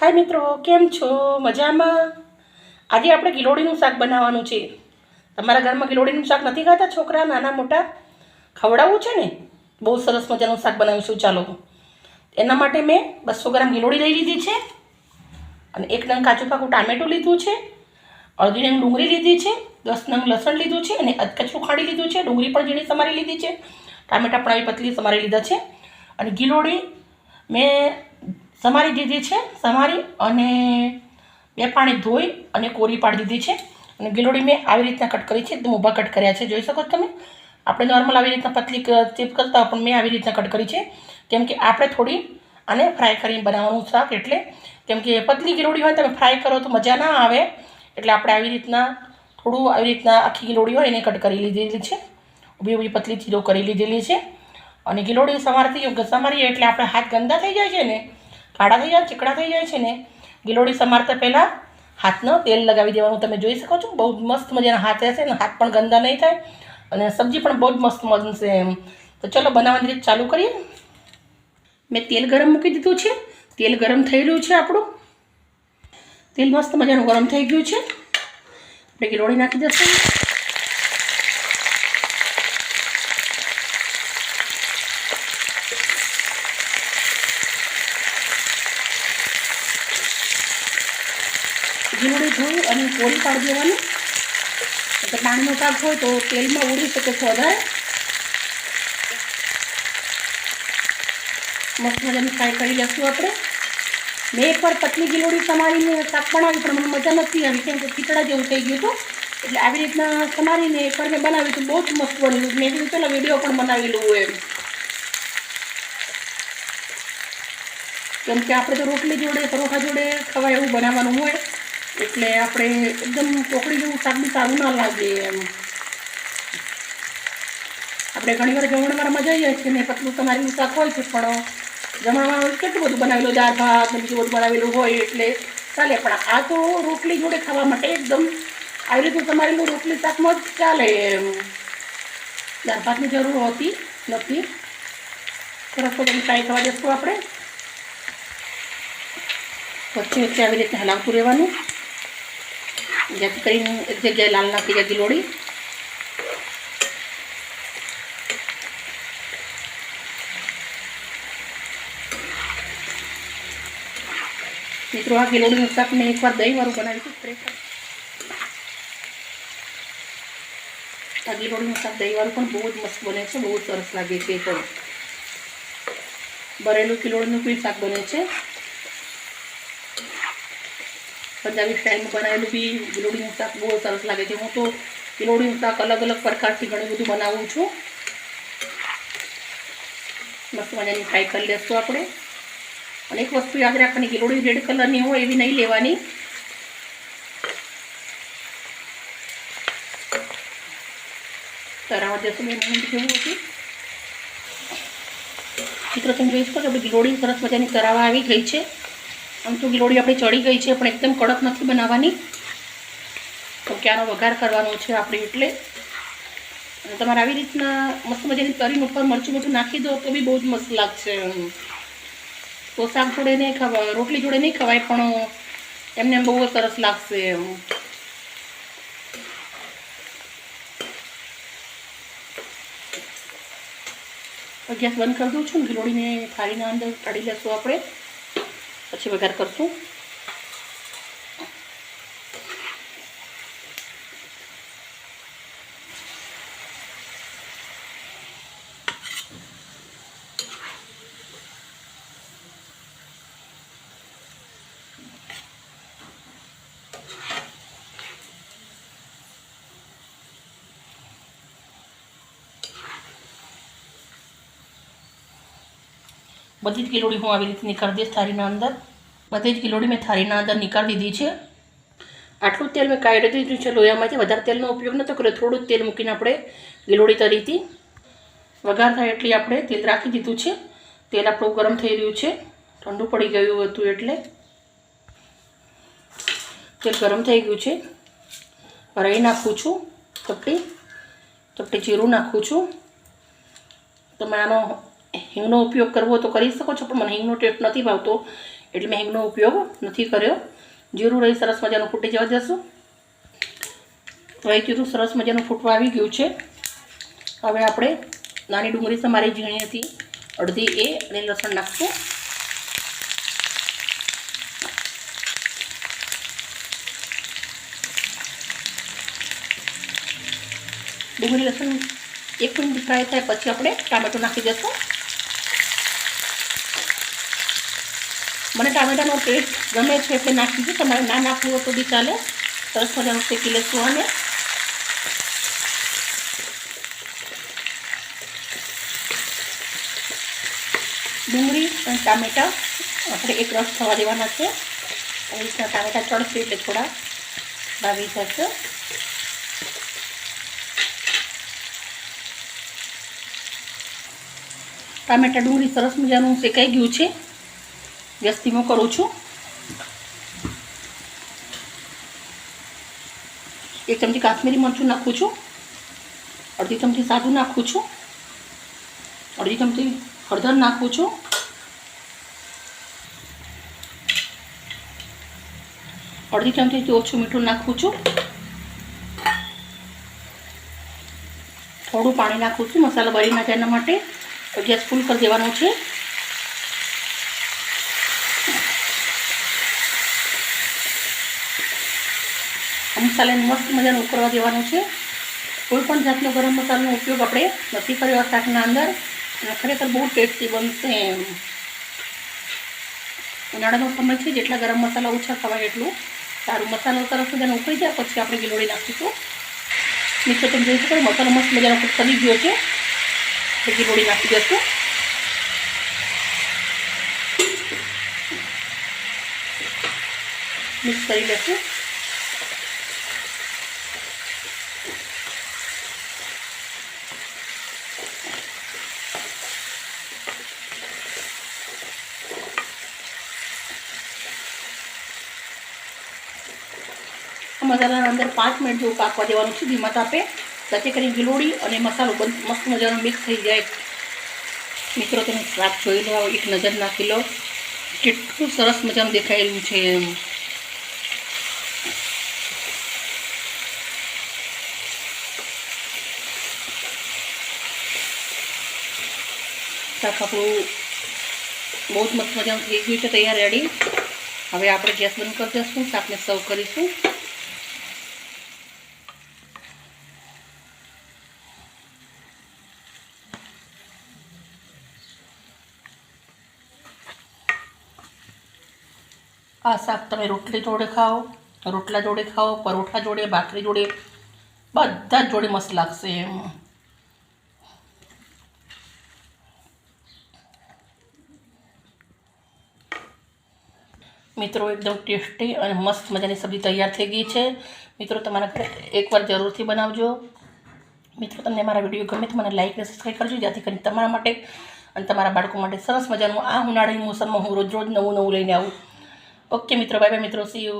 હાય મિત્રો, કેમ છો? મજામાં? આજે આપણે ગિલોડીનું શાક બનાવવાનું છે. તમારા ઘરમાં ગિલોડીનું શાક નથી ખાતા છોકરા, નાના, મોટા? ખવડાવવું છે ને? બહુ સરસ મજાનું શાક બનાવીશું, ચાલો. એના માટે મેં બસો ગ્રામ ગિલોડી લઈ લીધી છે અને એક નંગ કાચું પાકું ટામેટું લીધું છે, અડધી નંગ ડુંગળી લીધી છે, દસ નંગ લસણ લીધું છે અને અધકચરું ખાડી લીધું છે. ડુંગળી પણ ઝીણી સમારી લીધી છે. ટામેટા પણ આવી પતલી સમારી લીધા છે. અને ગિલોડી મેં સમારી દીધી છે સમારી અને બે પાણી ધોઈ અને કોરી પાડી દીધી છે. અને ગિલોડી મેં આવી રીતના કટ કરી છે, એકદમ ઊભા કટ કર્યા છે. જોઈ શકો છો તમે? આપણે નોર્મલ આવી રીતના પતલી ચીપ કરતા પણ મેં આવી રીતના કટ કરી છે. કેમ કે આપણે થોડી આને ફ્રાય કરીને બનાવવાનું શાક એટલે કેમ કે પતલી ગિલોડી હોય તમે ફ્રાય કરો તો મજા ના આવે. એટલે આપણે આવી રીતના થોડું આવી રીતના આખી ગિલોડી હોય એને કટ કરી લીધેલી છે. ઊભી ઊભી પતલી ચીરો કરી લીધેલી છે. અને ગિલોડી સમારતી સમારીએ એટલે આપણે હાથ ગંદા થઈ જાય છે ને કાળા થઈ જાય, ચીકણા થઈ જાય છે ને, ગિલોડી સમારતા પહેલાં હાથનો તેલ લગાવી દેવાનું. તમે જોઈ શકો છો, બહુ મસ્ત મજાના હાથ રહેશે અને હાથ પણ ગંદા નહીં થાય અને સબ્જી પણ બહુ જ મસ્ત બનશે એમ. તો ચલો બનાવવાની રીત ચાલુ કરીએ. મેં તેલ ગરમ મૂકી દીધું છે. તેલ ગરમ થયેલું છે આપણું. તેલ મસ્ત મજાનું ગરમ થઈ ગયું છે. આપણે ગિલોડી નાખી દઈશું ગિલોડી ધોઈ પાડી દેવાની. એટલે પાણીનો ભાગ હોય તો તેલમાં ઉડી શકે છે વધારે મસ્ત મજાની ફ્રાય કરી લઈશું આપણે. મેં એકવાર પતલી ગીલોડી સમારીને શાક બનાવી પણ મને મજા નથી આવી, કેમ કે ખીચડા જેવું થઈ ગયું હતું. એટલે આવી રીતના સમારીને એકવાર મેં બનાવ્યું તો બહુ જ મસ્ત બન્યું મેં કીધું, ચાલો, વીડિયો પણ બનાવી લઉં એમ. કેમ કે આપણે તો રોટલી જોડે, પરોઠા જોડે ખવાય એવું બનાવવાનું હોય. એટલે આપણે એકદમ ચોકડી જેવું શાક બી સારું ના લાગે એમ. આપણે ઘણીવાર જમણવારમાં જઈએ છીએ ને પતલું તમારી શાક હોય છે, પણ જમણવારમાં કેટલું બધું બનાવેલું, દાળ ભાત ને બીજું બધું બનાવેલું હોય એટલે ચાલે. પણ આ તો રોટલી જોડે ખાવા માટે એકદમ આવી રીતે તમારેલું રોટલી શાકમાં જ ચાલે એમ. દાળ ભાતની જરૂર હોતી નથી. સરસ બધાની ટ્રાય થવા જશું આપણે. વચ્ચે વચ્ચે આવી રીતે હલાવતું રહેવાનું. જેથી કરીને એક જગ્યાએ લાલ નાખી જતી લોડી મિત્રો, આ ગિલોડીનું શાક મેં એકવાર દહીંવાળું બનાવ્યું હતું ખરેખર. આ ગિલોડીનું શાક દહીંવાળું પણ બહુ જ મસ્ત બને છે, બહુ સરસ લાગે છે એ પણ. ભરેલું ગિલોડીનું બી શાક બને છે. પંજાબી સ્ટાઇલમાં બનાવેલું બી ગિલોડીનું શાક બહુ સરસ લાગે છે. હું તો ગિલોડીનું શાક અલગ અલગ પ્રકારથી ઘણું બધું બનાવું છું. મસ્ત મજાની ફ્રાય કરી લેશું આપણે. અને એક વસ્તુ યાદ રાખવાની ગિલોડી રેડ કલરની હોય એવી નહીં લેવાની. તરાવા જશો બે મિનિટ જેવું હતું? મિત્રો તમે જોઈ શકો છો ગિલોડી સરસ મજાની તરાવા આવી ગઈ છે. આમ તો ગિલોડી આપણી ચડી ગઈ છે, પણ એકદમ કડક નથી બનાવવાની. તો ક્યાંનો વઘાર કરવાનો છે આપણે એટલે? અને તમારે આવી રીતના મસ્ત મજાની તરીને ઉપર મરચું મરચું નાખી દો, તો બી બહુ જ મસ્ત લાગશે તો શાક જોડે નહીં ખવાય, રોટલી જોડે નહીં ખવાય, પણ એમને એમ બહુ સરસ લાગશે એમ. ગેસ બંધ કરી દઉં છું, ગિલોડીને થાળીના અંદર કાઢી લેશું આપણે. પછી વઘાર કરશું. બધી જ ગિલોડી હું આવી રીતે નીકાળી દઈશ થાળીના અંદર. બધી જ ગિલોડી મેં થાળીના અંદર નીકાળી દીધી છે. આટલું તેલ મેં કાઢી દીધું છે. લોયામાંથી વધારે તેલનો ઉપયોગ નહોતો કર્યો થોડું તેલ મૂકીને આપણે ગીલોડી તરીથી વઘાર થાય એટલે આપણે તેલ રાખી દીધું છે. તેલ આપણું ગરમ થઈ રહ્યું છે. ઠંડુ પડી ગયું હતું એટલે તેલ ગરમ થઈ ગયું છે. રાઈ નાખું છું. ચપટી ચપટી જીરું નાખું છું. તમે આનો હિંગનો ઉપયોગ કરવો તો કરી શકો છો, પણ મને હિંગનો ટેસ્ટ નથી ભાવતો. એટલે મેં હિંગનો ઉપયોગ નથી કર્યો. જીરું રહી સરસ મજાનું ફૂટી જવા દેશું. રહી જીરું સરસ મજાનું ફૂટવા આવી ગયું છે. હવે આપણે નાની ડુંગળી તમારી ઝીણી હતી. અડધી એ અને લસણ નાખશું. ડુંગળી લસણ એક મિનિટ ફ્રાય થાય, પછી આપણે ટામેટું નાખી દઈશું મને ટામેટાનો ટેસ્ટ ગમે છે એટલે નાખી દીધું તમારે ના નાખવું હોય તો બી ચાલે. સરસ મજાનું શેકી લેશું અને ડુંગળી અને ટામેટા આપણે એક રસ થવા દેવાના છે. આવી રીતના ટામેટાં ચડશે એટલે થોડા ભાવી જશે. ટામેટા ડુંગળી સરસ મજાનું શેકાઈ ગયું છે. ગેસ ધીમો કરું છું. એક ચમચી કાશ્મીરી મરચું નાખું છું. અડધી ચમચી સાદું નાખું છું. અડધી ચમચી હળદર નાખું છું. અડધી ચમચીથી ઓછું મીઠું નાખું છું. થોડું પાણી નાખું છું, મસાલો બળી ના જાય એના માટે ગેસ ફૂલ કરી દેવાનો છે. મસાલાને મસ્ત મજાનું ઉકળવા દેવાનું છે. કોઈ પણ જાતનો ગરમ મસાલાનો ઉપયોગ આપણે નથી કર્યો શાકના અંદર. અને ખરેખર બહુ ટેસ્ટી બનશે એમ. ઉનાળાનો સમય છે જેટલા ગરમ મસાલા ઓછા ખવાય એટલું સારું મસાલો સરસ મજાનો ઉકળી જાય, પછી આપણે ગીલોડી નાખીશું. નીચે તમે જોઈ શકો મસાલો મસ્ત મજાનો ચડી ગયો છે. ગિલોડી નાખી દઈશું. મિક્સ કરી લઈશું મસાલાના અંદર પાંચ મિનિટ જેવું પાકવા દેવાનું છે. ધીમા તાપે જેથી કરીને ગીલોડી અને મસાલો મસ્ત મજાનો મિક્સ થઈ જાય. મિત્રો, તમે શાક જોઈ લો, એક નજર નાખી લો. કેટલું સરસ મજાનું રહ્યું છે એમ. શાક આપણું બહુ જ મસ્ત મજાનું થઈ ગયું છે. તૈયાર રેડી. હવે આપણે ગેસ બંધ કરી દઈશું, શાકને સર્વ કરીશું. આ શાક તમે રોટલી જોડે ખાઓ, રોટલા જોડે ખાઓ, પરોઠા જોડે, ભાખરી જોડે, બધા જ જોડે મસ્ત લાગશે એમ. મિત્રો, એકદમ ટેસ્ટી અને મસ્ત મજાની સબ્જી તૈયાર થઈ ગઈ છે. મિત્રો, તમારા ઘરે એકવાર જરૂરથી બનાવજો. મિત્રો, તમને મારા વીડિયો ગમે તો મને લાઈક અને સબસ્ક્રાઈબ કરજો, જેથી કરીને તમારા માટે અને તમારા બાળકો માટે સરસ મજાનું આ ઉનાળાની મોસમમાં હું રોજ રોજ નવું નવું લઈને આવું. ઓકે મિત્રો બાય બાય મિત્રો સી યુ